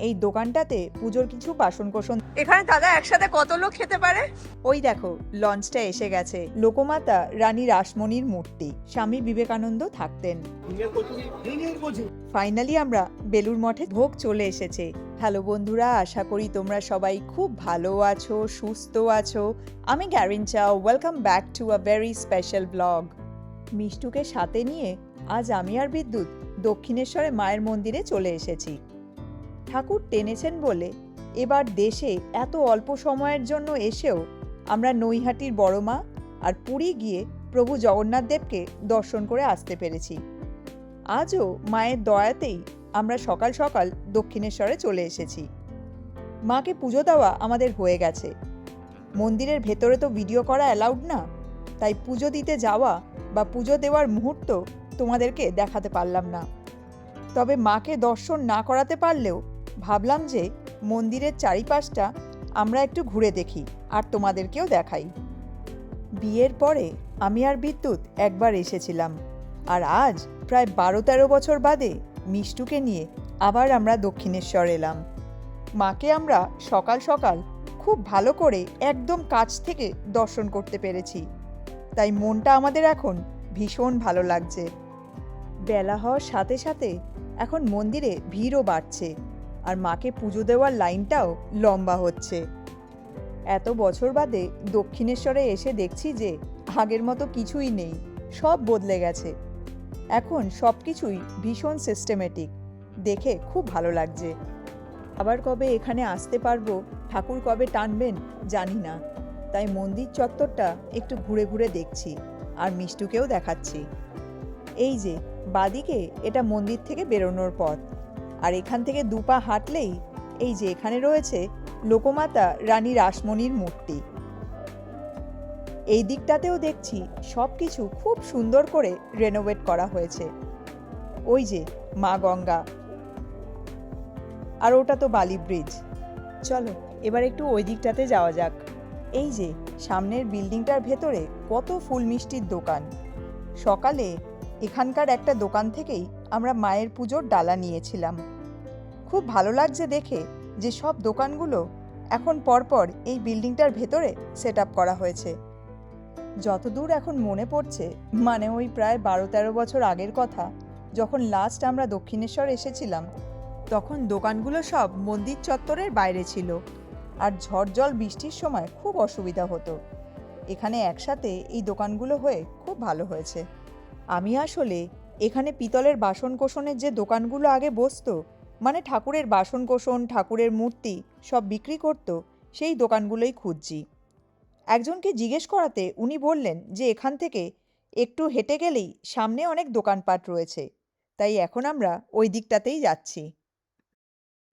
এই দোকানটাতে পুজোর কিছু বাসন কোসন এখানে দাদা একসাথে কত লোক খেতে পারে? ওই দেখো লঞ্চটা এসে গেছে। লোকমাতা রানী রাসমণির মূর্তি। স্বামী বিবেকানন্দ থাকতেন। ফাইনালি আমরা বেলুর মঠে ভোগ চলে এসেছে। হ্যালো বন্ধুরা আশা করি তোমরা সবাই খুব ভালো আছো সুস্থ আছো। আমি গ্যারিন চাও welcome back to a very special blog মিষ্টুকে সাথে নিয়ে আজ আমি আর বিদ্যুৎ দক্ষিণেশ্বরে মায়ের মন্দিরে চলে এসেছি। ঠাকুর টেনেছেন বলে এবার দেশে এত অল্প সময়ের জন্য এসেও আমরা নৈহাটির বড়মা আর পুরী গিয়ে প্রভু জগন্নাথ দেবকে দর্শন করে আসতে পেরেছি। আজও মায়ের দয়াতেই আমরা সকাল সকাল দক্ষিণেশ্বরে চলে এসেছি। মাকে পুজো দেওয়া আমাদের হয়ে গেছে। মন্দিরের ভেতরে তো ভিডিও করা অ্যালাউড না, তাই পুজো দিতে যাওয়া বা পুজো দেওয়ার মুহূর্ত তোমাদেরকে দেখাতে পারলাম না। তবে মাকে দর্শন না করাতে পারলেও ভাবলাম যে মন্দিরের চারিপাশটা আমরা একটু ঘুরে দেখি আর তোমাদেরকেও দেখাই। বিয়ের পরে আমি আর বিদ্যুৎ একবার এসেছিলাম আর আজ প্রায় বারো তেরো বছর বাদে মিষ্টুকে নিয়ে আবার আমরা দক্ষিণেশ্বর এলাম। মাকে আমরা সকাল সকাল খুব ভালো করে একদম কাছ থেকে দর্শন করতে পেরেছি। তাই মনটা আমাদের এখন ভীষণ ভালো লাগছে। বেলা হওয়ার সাথে সাথে এখন মন্দিরে ভিড়ও বাড়ছে। আর মাকে পুজো দেওয়ার লাইনটাও লম্বা হচ্ছে। এত বছর বাদে দক্ষিণেশ্বরে এসে দেখছি যে আগের মতো কিছুই নেই, সব বদলে গেছে। এখন সব কিছুই ভীষণ সিস্টেমেটিক দেখে খুব ভালো লাগছে। আবার কবে এখানে আসতে পারব, ঠাকুর কবে টানবেন জানি না। তাই মন্দির চত্বরটা একটু ঘুরে ঘুরে দেখছি আর মিষ্টুকেও দেখাচ্ছি। এই যে, বাদিকে এটা মন্দির থেকে বেরোনোর পথ। আর এখান থেকে দুপা হাঁটলেই এই যে এখানে রয়েছে লোকমাতা রানী রাসমণির মূর্তি। এই দিকটাতেও দেখছি সব কিছু খুব সুন্দর করে রেনোভেট করা হয়েছে। ওই যে মা গঙ্গা। আর ওটা তো বালি ব্রিজ চলো, এবার একটু ওই দিকটাতে যাওয়া যাক। এই যে সামনের বিল্ডিংটার ভেতরে কত ফুল মিষ্টির দোকান। সকালে এখানকার একটা দোকান থেকেই আমরা মায়ের পুজোর ডালা নিয়েছিলাম। খুব ভালো লাগছে দেখে যে সব দোকানগুলো এখন পরপর এই বিল্ডিংটার ভেতরে সেট করা হয়েছে। যতদূর এখন মনে পড়ছে মানে ওই প্রায় বারো তেরো বছর আগের কথা, যখন লাস্ট আমরা দক্ষিণেশ্বর এসেছিলাম, তখন দোকানগুলো সব মন্দির চত্বরের বাইরে ছিল আর ঝড় জল বৃষ্টির সময় খুব অসুবিধা হতো। এখানে একসাথে এই দোকানগুলো হয়ে খুব ভালো হয়েছে। আমি আসলে এখানে পিতলের বাসন কোসনের যে দোকানগুলো আগে বসতো মানে ঠাকুরের বাসন কোসন ঠাকুরের মূর্তি সব বিক্রি করত সেই দোকানগুলোই খুঁজছি। একজনকে জিজ্ঞেস করাতে উনি বললেন যে এখান থেকে একটু হেঁটে গেলেই সামনে অনেক দোকানপাট রয়েছে, তাই এখন আমরা ওই দিকটাতেই যাচ্ছি।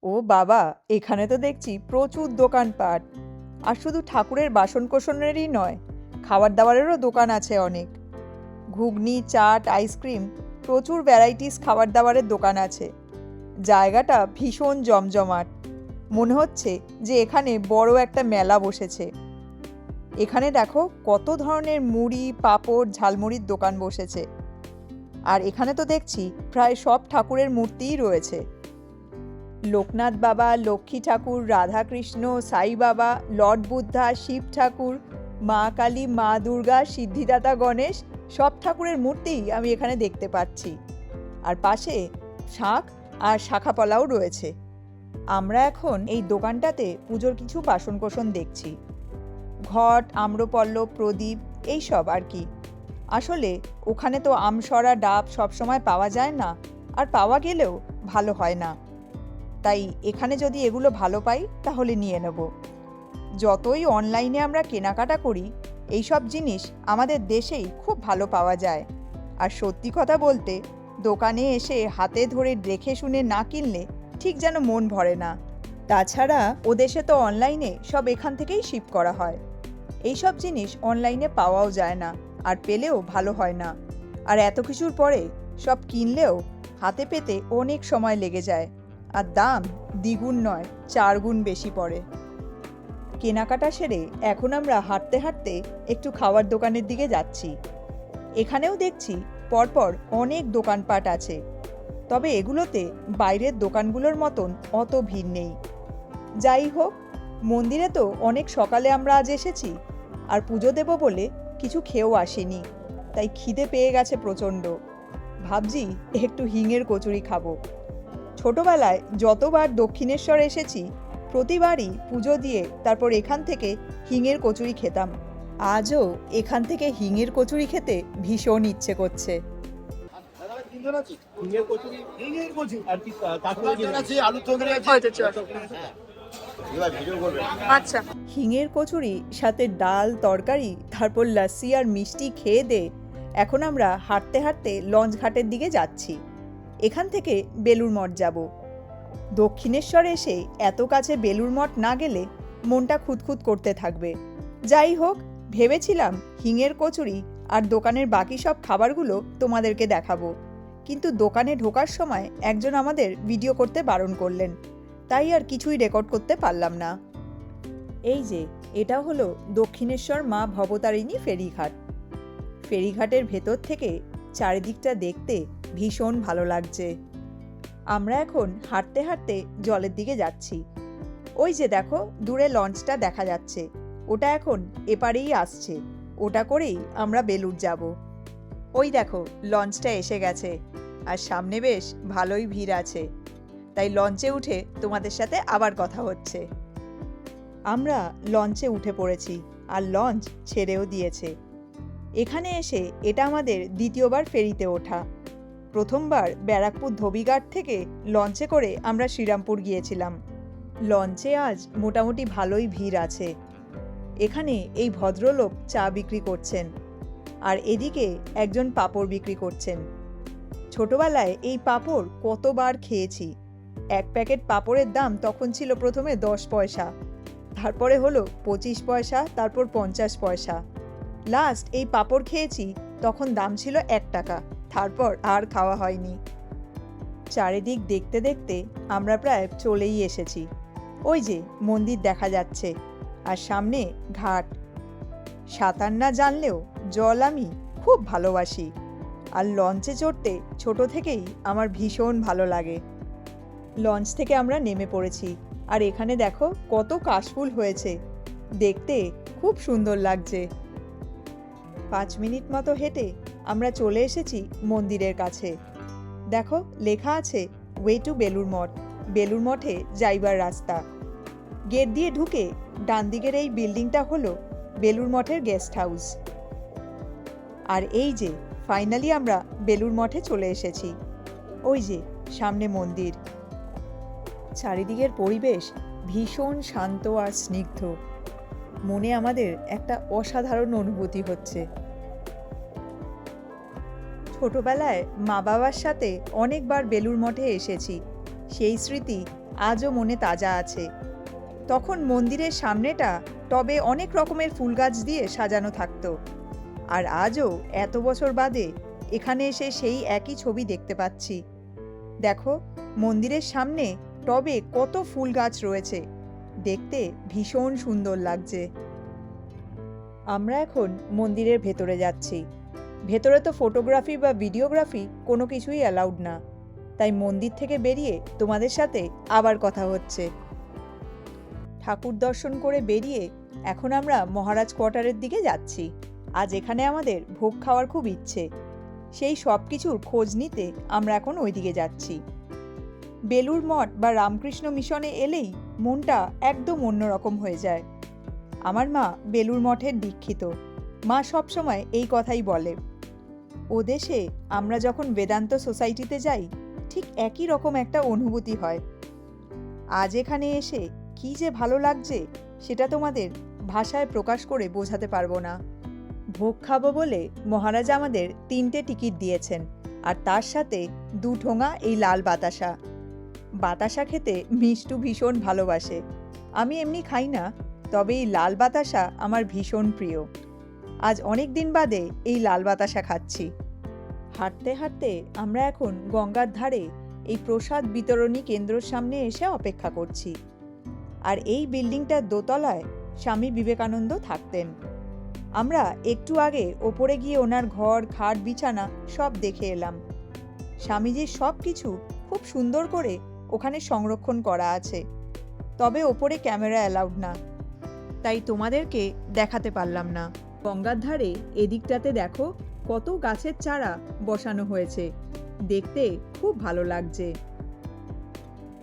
ও বাবা, এখানে তো দেখছি প্রচুর দোকানপাট। আর শুধু ঠাকুরের বাসন কোসনেরই নয় খাবার দাবারেরও দোকান আছে অনেক। ঘুগনি, চাট, আইসক্রিম, প্রচুর ভ্যারাইটিস খাবার দাবারের দোকান আছে। জায়গাটা ভীষণ জমজমাট। মনে হচ্ছে যে এখানে বড় একটা মেলা বসেছে। এখানে দেখো কত ধরনের মুড়ি, পাঁপড়, ঝালমুড়ির দোকান বসেছে। আর এখানে তো দেখছি প্রায় সব ঠাকুরের মূর্তিই রয়েছে। লোকনাথ বাবা, লক্ষ্মী ঠাকুর, রাধাকৃষ্ণ, সাই বাবা, লর্ড বুদ্ধা, শিব ঠাকুর, মা কালী, মা দুর্গা, সিদ্ধিদাতা গণেশ, সব ঠাকুরের মূর্তিই আমি এখানে দেখতে পাচ্ছি। আর পাশে শাঁখ আর শাখাপলাও রয়েছে। আমরা এখন এই দোকানটাতে পুজোর কিছু বাসনকোসন দেখছি। ঘট, আম্রপল্লব, প্রদীপ এইসব আর কি। আসলে ওখানে তো আমসরা, ডাব সবসময় পাওয়া যায় না, আর পাওয়া গেলেও ভালো হয় না। তাই এখানে যদি এগুলো ভালো পাই, তাহলে নিয়ে নেব। যতই অনলাইনে আমরা কেনাকাটা করি, এইসব জিনিস আমাদের দেশেই খুব ভালো পাওয়া যায়। আর সত্যি কথা বলতে দোকানে এসে হাতে ধরে দেখে শুনে না কিনলে ঠিক যেন মন ভরে না। তাছাড়া ও দেশে তো অনলাইনে সব এখান থেকেই শিপ করা হয়। এইসব জিনিস অনলাইনে পাওয়াও যায় না আর পেলেও ভালো হয় না। আর এত কিছুর পরে সব কিনলেও হাতে পেতে অনেক সময় লেগে যায় আর দাম দ্বিগুণ নয় চার গুণ বেশি পড়ে। কেনাকাটা সেরে এখন আমরা হাঁটতে হাঁটতে একটু খাওয়ার দোকানের দিকে যাচ্ছি। এখানেও দেখছি পরপর অনেক দোকানপাট আছে। তবে এগুলোতে বাইরের দোকানগুলোর মতন অত ভিড় নেই। যাই হোক, মন্দিরে তো অনেক সকালে আমরা আজ এসেছি, আর পুজো দেব বলে কিছু খেয়েও আসিনি, তাই খিদে পেয়ে গেছে প্রচণ্ড। ভাবছি একটু হিঙের কচুরি খাব। ছোটবেলায় যতবার দক্ষিণেশ্বর এসেছি, প্রতিবারই পুজো দিয়ে তারপর এখান থেকে হিঙের কচুরি খেতাম। আজও এখান থেকে হিঙের কচুরি খেতে ভীষণ ইচ্ছে করছে। আচ্ছা। হিঙের কচুরি সাথে ডাল তরকারি তারপর লাস্সি আর মিষ্টি খেয়ে দে। এখন আমরা হাঁটতে হাঁটতে লঞ্চ ঘাটের দিকে যাচ্ছি। এখান থেকে বেলুর মঠ যাব। দক্ষিণেশ্বর এসে এত কাছে বেলুর মঠ না গেলে মনটা খুঁতখুত করতে থাকবে। যাই হোক ভেবেছিলাম হিঙের কচুরি আর দোকানের বাকি সব খাবারগুলো তোমাদেরকে দেখাবো। কিন্তু দোকানে ঢোকার সময় একজন আমাদের ভিডিও করতে বারণ করলেন। তাই আর কিছুই রেকর্ড করতে পারলাম না। এই যে, এটা হলো দক্ষিণেশ্বর মা ভবতারিণী ফেরিঘাট। ফেরিঘাটের ভেতর থেকে চারিদিকটা দেখতে ভীষণ ভালো লাগছে। আমরা এখন হাঁটতে হাঁটতে জলের দিকে যাচ্ছি। ওই যে দেখো, দূরে লঞ্চটা দেখা যাচ্ছে। ওটা এখন এপারেই আসছে। ওটা করেই আমরা বেলুর যাব। ওই দেখো, লঞ্চটা এসে গেছে। আর সামনে বেশ ভালোই ভিড় আছে। তাই লঞ্চে উঠে তোমাদের সাথে আবার কথা হচ্ছে। আমরা লঞ্চে উঠে পড়েছি, আর লঞ্চ ছেড়েও দিয়েছে। এখানে এসে এটা আমাদের দ্বিতীয়বার ফেরিতে ওঠা। প্রথমবার ব্যারাকপুর ধোবিঘাট থেকে লঞ্চে করে আমরা শ্রীরামপুর গিয়েছিলাম। লঞ্চে আজ মোটামুটি ভালোই ভিড় আছে। এখানে এই ভদ্রলোক চা বিক্রি করছেন আর এদিকে একজন পাপড় বিক্রি করছেন। ছোটবেলায় এই পাপড় কতবার খেয়েছি। এক প্যাকেট পাপড়ের দাম তখন ছিল প্রথমে দশ পয়সা, তারপরে হলো পঁচিশ পয়সা, তারপর পঞ্চাশ পয়সা। লাস্ট এই পাপড় খেয়েছি তখন দাম ছিল এক টাকা, তারপর আর খাওয়া হয়নি। চারিদিক দেখতে দেখতে আমরা প্রায় চলেই এসেছি। ওই যে মন্দির দেখা যাচ্ছে। আর সামনে ঘাট। সাঁতার না জানলেও জল আমি খুব ভালোবাসি আর লঞ্চে চড়তে ছোট থেকেই আমার ভীষণ ভালো লাগে। লঞ্চ থেকে আমরা নেমে পড়েছি আর এখানে দেখো কত কাশফুল হয়েছে। দেখতে খুব সুন্দর লাগছে। পাঁচ মিনিট মতো হেঁটে আমরা চলে এসেছি মন্দিরের কাছে। দেখো লেখা আছে ওয়ে টু বেলুর মঠ বেলুর মঠে যাইবার রাস্তা। গেট দিয়ে ঢুকে ডান দিকের এই বিল্ডিংটা হলো বেলুর মঠের গেস্ট হাউস। আর এই যে ফাইনালি আমরা বেলুর মঠে চলে এসেছি। ওই যে, সামনে মন্দির। চারিদিকের পরিবেশ ভীষণ শান্ত আর স্নিগ্ধ। মনে আমাদের একটা অসাধারণ অনুভূতি হচ্ছে। ছোটবেলায় মা বাবার সাথে অনেকবার বেলুর মঠে এসেছি। সেই স্মৃতি আজও মনে তাজা আছে। তখন মন্দিরের সামনেটা টবে অনেক রকমের ফুল গাছ দিয়ে সাজানো থাকতো। আর আজও এত বছর বাদে এখানে এসে সেই একই ছবি দেখতে পাচ্ছি। দেখো, মন্দিরের সামনে টবে কত ফুল গাছ রয়েছে। দেখতে ভীষণ সুন্দর লাগছে। আমরা এখন মন্দিরের ভেতরে যাচ্ছি। ভেতরে তো ফটোগ্রাফি বা ভিডিওগ্রাফি কোনো কিছুই অ্যালাউড না। তাই মন্দির থেকে বেরিয়ে তোমাদের সাথে আবার কথা হচ্ছে। ঠাকুর দর্শন করে বেরিয়ে এখন আমরা মহারাজ কোয়ার্টারের দিকে যাচ্ছি। আজ এখানে আমাদের ভোগ খাওয়ার খুব ইচ্ছে। সেই সব কিছুর খোঁজ নিতে আমরা এখন ওইদিকে যাচ্ছি। বেলুর মঠ বা রামকৃষ্ণ মিশনে এলেই মনটা একদম অন্যরকম হয়ে যায়। আমার মা বেলুর মঠের দীক্ষিত। মা সবসময় এই কথাই বলে। ও দেশে আমরা যখন বেদান্ত সোসাইটিতে যাই, ঠিক একই রকম একটা অনুভূতি হয়। আজ এখানে এসে কি যে ভালো লাগছে, সেটা তোমাদের ভাষায় প্রকাশ করে বোঝাতে পারব না। ভোগ খাব বলে মহারাজা আমাদের তিনটে টিকিট দিয়েছেন, আর তার সাথে দু ঠোঙা এই লাল বাতাসা। বাতাসা খেতে মিষ্টু ভীষণ ভালোবাসে। আমি এমনি খাই না, তবে এই লাল বাতাসা আমার ভীষণ প্রিয়। আজ অনেক দিন বাদে এই লাল বাতাসা খাচ্ছি। হাঁটতে হাঁটতে আমরা এখন গঙ্গার ধারে এই প্রসাদ বিতরণী কেন্দ্রর সামনে এসে অপেক্ষা করছি। আর এই বিল্ডিংটার দোতলায় স্বামী বিবেকানন্দ থাকতেন। আমরা একটু আগে ওপরে গিয়ে ওনার ঘর, খাট, বিছানা সব দেখে এলাম। স্বামীজির সব কিছু খুব সুন্দর করে ওখানে সংরক্ষণ করা আছে। তবে ওপরে ক্যামেরা অ্যালাউড না। তাই তোমাদেরকে দেখাতে পারলাম না। গঙ্গার ধারে এদিকটাতে দেখো কত গাছের চারা বসানো হয়েছে। দেখতে খুব ভালো লাগছে।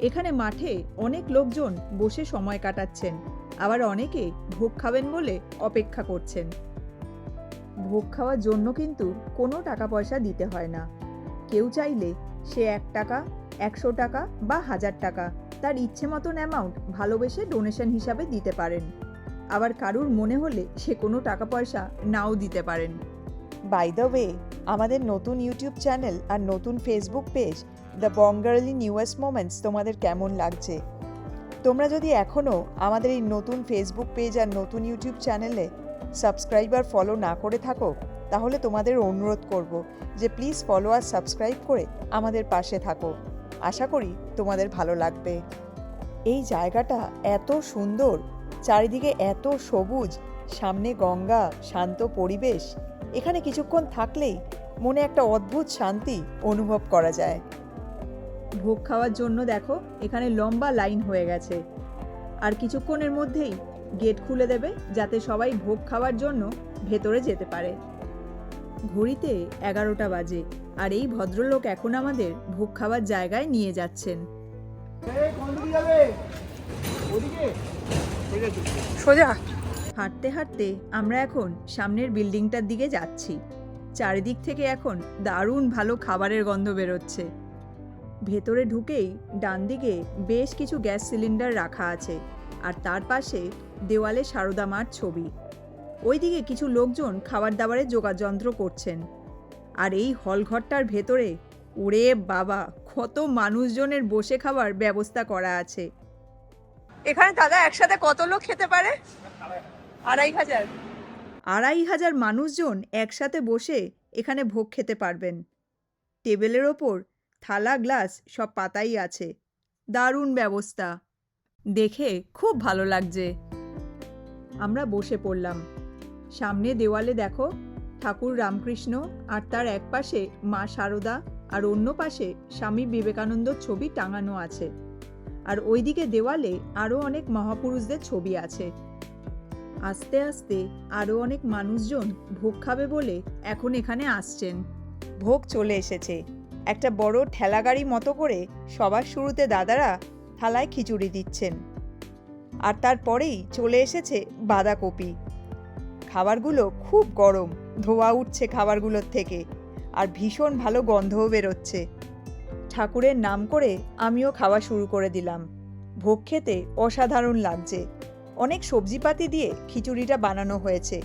এখানে মাঠে অনেক লোকজন বসে সময় কাটাচ্ছেন, আবার অনেকে ভোগ খাবেন বলে অপেক্ষা করছেন। ভোগ খাওয়ার জন্য কিন্তু কোনো টাকা পয়সা দিতে হয় না। কেউ চাইলে সে এক টাকা, একশো টাকা বা হাজার টাকা তার ইচ্ছে মতন অ্যামাউন্ট ভালোবেসে ডোনেশন হিসাবে দিতে পারেন। আবার কারুর মনে হলে সে কোনো টাকা পয়সা নাও দিতে পারেন। বাই দ্য ওয়ে আমাদের নতুন ইউটিউব চ্যানেল আর নতুন ফেসবুক পেজ দ্য বঙ্গারলি নিউয়েস্ট মোমেন্টস তোমাদের কেমন লাগছে? তোমরা যদি এখনও আমাদের এই নতুন ফেসবুক পেজ আর নতুন ইউটিউব চ্যানেলে সাবস্ক্রাইব আর ফলো না করে থাকো, তাহলে তোমাদের অনুরোধ করব যে প্লিজ ফলো আর সাবস্ক্রাইব করে আমাদের পাশে থাকো। আশা করি তোমাদের ভালো লাগবে। এই জায়গাটা এত সুন্দর, চারিদিকে এত সবুজ, সামনে গঙ্গা, শান্ত পরিবেশ। এখানে কিছুক্ষণ থাকলেই মনে একটা অদ্ভুত শান্তি অনুভব করা যায়। ভোগ খাওয়ার জন্য দেখো এখানে লম্বা লাইন হয়ে গেছে। আর কিছুক্ষণের মধ্যেই গেট খুলে দেবে যাতে সবাই ভোগ খাওয়ার জন্য ভেতরে যেতে পারে। ঘড়িতে এগারোটা বাজে আর এই ভদ্রলোক এখন আমাদের ভোগ খাওয়ার জায়গায় নিয়ে যাচ্ছেন। সোজা। হাঁটতে হাঁটতে আমরা এখন সামনের বিল্ডিংটার দিকে যাচ্ছি। চারিদিক থেকে এখন দারুণ ভালো খাবারের গন্ধ বেরোচ্ছে। ভেতরে ঢুকেই ডান দিকে বেশ কিছু গ্যাস সিলিন্ডার রাখা আছে আর তার পাশে দেওয়ালে সারদা মার ছবি। ওইদিকে কিছু লোকজন খাবার দাবারের যোগাযন্ত্র করছেন। আর এই হলঘরটার ভেতরে ওরে বাবা, কত মানুষজনের বসে খাবার ব্যবস্থা করা আছে। এখানে দাদা একসাথে কত লোক খেতে পারে? আড়াই হাজার। আড়াই হাজার মানুষজন একসাথে বসে এখানে ভোগ খেতে পারবেন। টেবিলের ওপর থালা, গ্লাস, সব পাতাই আছে। দারুণ ব্যবস্থা। দেখে খুব ভালো লাগছে। আমরা বসে পড়লাম। সামনে দেওয়ালে দেখো, ঠাকুর রামকৃষ্ণ আর তার এক পাশে মা শারদা আর অন্য পাশে স্বামী বিবেকানন্দর ছবি টাঙানো আছে। আর ওইদিকে দেওয়ালে আরও অনেক মহাপুরুষদের ছবি আছে। আস্তে আস্তে আরও অনেক মানুষজন ভোগ খাবে বলে এখন এখানে আসছেন। ভোগ চলে এসেছে। একটা বড় ঠেলাগাড়ি মতো করে সবার শুরুতে দাদারা থালায় খিচুড়ি দিচ্ছেন। আর তারপরেই চলে এসেছে বাঁধাকপি। খাবারগুলো খুব গরম, ধোয়া উঠছে খাবারগুলোর থেকে, আর ভীষণ ভালো গন্ধও বেরোচ্ছে। ঠাকুরের নাম করে আমিও খাওয়া শুরু করে দিলাম। ভোগ খেতে অসাধারণ লাগছে। অনেক সবজিপাতি দিয়ে খিচুড়িটা বানানো হয়েছে।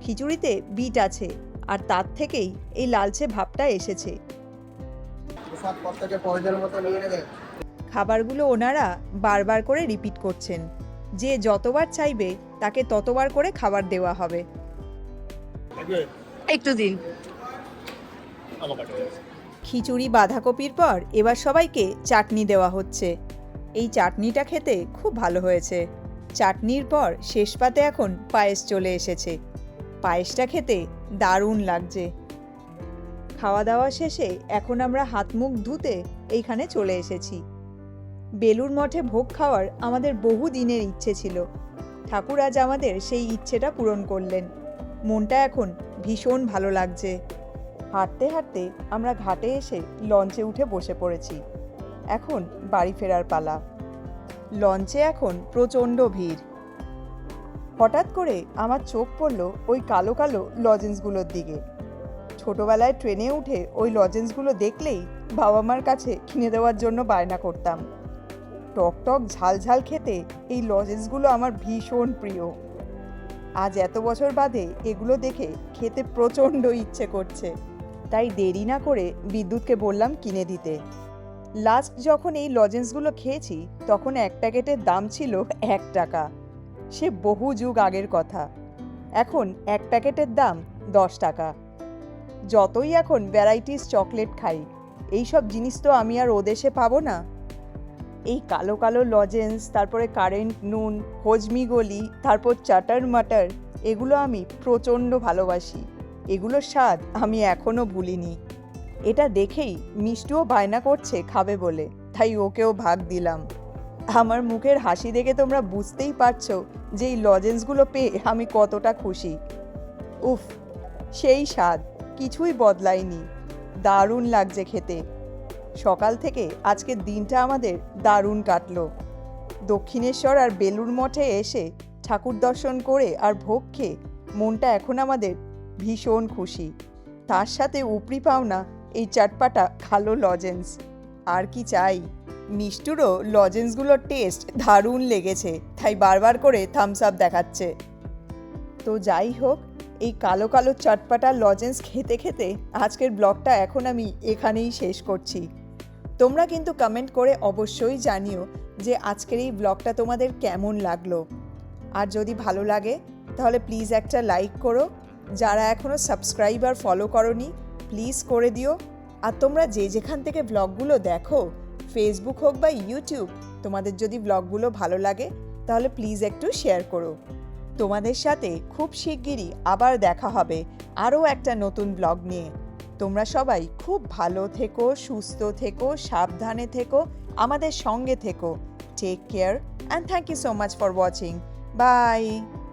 খিচুড়িতে বিট আছে, আর তার থেকেই এই লালচে ভাবটা এসেছে। মতো নিয়ে নেবে। খাবারগুলো ওনারা বারবার করে রিপিট করছেন। যে যতবার চাইবে তাকে ততবার করে খাবার দেওয়া হবে। একটু দিন। খিচুড়ি বাঁধাকপির পর এবার সবাইকে চাটনি দেওয়া হচ্ছে। এই চাটনিটা খেতে খুব ভালো হয়েছে। চাটনির পর শেষ পাতে এখন পায়েস চলে এসেছে। পায়েসটা খেতে দারুণ লাগছে। খাওয়া দাওয়া শেষে এখন আমরা হাত মুখ ধুতে এইখানে চলে এসেছি। বেলুর মঠে ভোগ খাওয়ার আমাদের বহু দিনের ইচ্ছে ছিল। ঠাকুর আজ আমাদের সেই ইচ্ছেটা পূরণ করলেন। মনটা এখন ভীষণ ভালো লাগছে। হাঁটতে হাঁটতে আমরা ঘাটে এসে লঞ্চে উঠে বসে পড়েছি। এখন বাড়ি ফেরার পালা। লঞ্চে এখন প্রচণ্ড ভিড়। হঠাৎ করে আমার চোখ পড়ল ওই কালো কালো লজেন্সগুলোর দিকে। ছোটবেলায় ট্রেনে উঠে ওই লজেন্সগুলো দেখলেই বাবা মার কাছে কিনে দেওয়ার জন্য বায়না করতাম। টক টক ঝাল ঝাল খেতে এই লজেন্সগুলো আমার ভীষণ প্রিয়। আজ এত বছর বাদে এগুলো দেখে খেতে প্রচণ্ড ইচ্ছে করছে। তাই দেরি না করে বিদ্যুৎকে বললাম কিনে দিতে। লাস্ট যখন এই লজেন্সগুলো খেয়েছি, তখন এক প্যাকেটের দাম ছিল এক টাকা। সে বহু যুগ আগের কথা। এখন এক প্যাকেটের দাম দশ টাকা। যতই এখন ভ্যারাইটিস চকলেট খাই এই সব জিনিস তো আমি আর ও দেশে পাবো না। এই কালো কালো লজেন্স, তারপরে কারেন্ট নুন, হজমি গলি, তারপর চাটার মাটার, এগুলো আমি প্রচণ্ড ভালোবাসি। এগুলোর স্বাদ আমি এখনও ভুলিনি। এটা দেখেই মিষ্টিও বায়না করছে খাবে বলে, তাই ওকেও ভাগ দিলাম। আমার মুখের হাসি দেখে তোমরা বুঝতেই পারছ যে এই লজেন্সগুলো পেয়ে আমি কতটা খুশি। উফ, সেই স্বাদ। কিছুই বদলায়নি। দারুণ লাগছে খেতে। সকাল থেকে আজকের দিনটা আমাদের দারুণ কাটলো। দক্ষিণেশ্বর আর বেলুর মঠে এসে ঠাকুর দর্শন করে আর ভোগ খেয়ে মনটা এখন আমাদের ভীষণ খুশি। তার সাথে উপরি পাওনা এই চাটপাটা কালো লজেন্স। আর কি চাই? মিষ্টুরও লজেন্সগুলোর টেস্ট দারুণ লেগেছে, তাই বারবার করে থামস আপ দেখাচ্ছে। তো যাই হোক এই কালো কালো চটপাটা লজেন্স খেতে খেতে আজকের ব্লগটা এখন আমি এখানেই শেষ করছি। তোমরা কিন্তু কমেন্ট করে অবশ্যই জানিও যে আজকের এই ব্লগটা তোমাদের কেমন লাগল। আর যদি ভালো লাগে, তাহলে প্লিজ একটা লাইক করো। যারা এখনও সাবস্ক্রাইব আর ফলো করনি প্লিজ করে দিও। আর তোমরা যে যেখান থেকে ব্লগগুলো দেখো ফেসবুক হোক বা ইউটিউব তোমাদের যদি ব্লগগুলো ভালো লাগে, তাহলে প্লিজ একটু শেয়ার করো। তোমাদের সাথে খুব শিগগিরই আবার দেখা হবে আরও একটা নতুন ব্লগ নিয়ে। তোমরা সবাই খুব ভালো থেকো, সুস্থ থেকো, সাবধানে থেকো, আমাদের সঙ্গে থেকো। Take care and thank you so much for watching bye